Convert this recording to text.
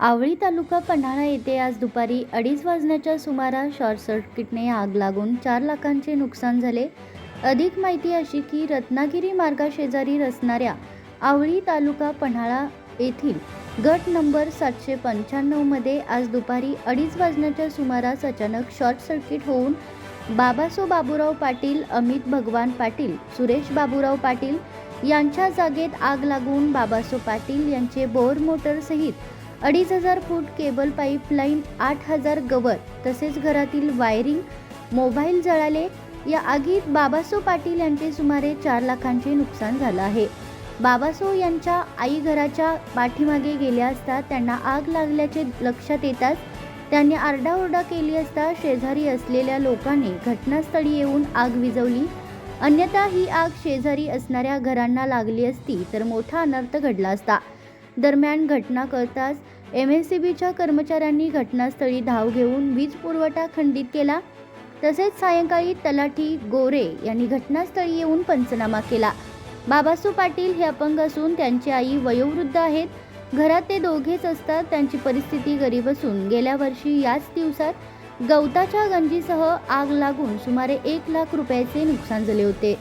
आवळी तालुका पन्हाळा येथे आज दुपारी अडीच वाजण्याच्या सुमारास शॉर्ट सर्किटने आग लागून चार लाखांचे नुकसान झाले. अधिक माहिती अशी की रत्नागिरी मार्गाशेजारी असणाऱ्या आवळी तालुका पन्हाळा येथील गट नंबर सातशे पंच्याण्णवमध्ये आज दुपारी अडीच वाजण्याच्या सुमारास अचानक शॉर्ट सर्किट होऊन बाबासो बाबूराव पाटील अमित भगवान पाटील सुरेश बाबूराव पाटील यांच्या जागेत आग लागून बाबासो पाटील यांचे बोर मोटरसहित अडीच हजार फूट केबल पाईपलाईन आठ हजार गवर तसेच घरातील वायरिंग मोबाईल जळाले. या आगीत बाबासो पाटील यांचे सुमारे चार लाखांचे नुकसान झालं आहे. बाबासो यांच्या आई घराच्या पाठीमागे गेल्या असता त्यांना आग लागल्याचे लक्षात येताच त्यांनी आरडाओरडा केली असता शेजारी असलेल्या लोकांनी घटनास्थळी येऊन आग विझवली. अन्यथा ही आग शेजारी असणाऱ्या घरांना लागली असती तर मोठा अनर्थ घडला असता. दरम्यान घटना कळताच एम एस सी बीच्या कर्मचाऱ्यांनी घटनास्थळी धाव घेऊन वीज पुरवठा खंडित केला. तसेच सायंकाळी तलाठी गोरे यांनी घटनास्थळी येऊन पंचनामा केला. बाबासू पाटील हे अपंग असून त्यांची आई वयोवृद्ध आहेत. घरात ते दोघेच असतात. त्यांची परिस्थिती गरीब असून गेल्या वर्षी याच दिवसात गवताच्या गंजीसह आग लागून सुमारे एक लाख रुपयाचे नुकसान झाले होते.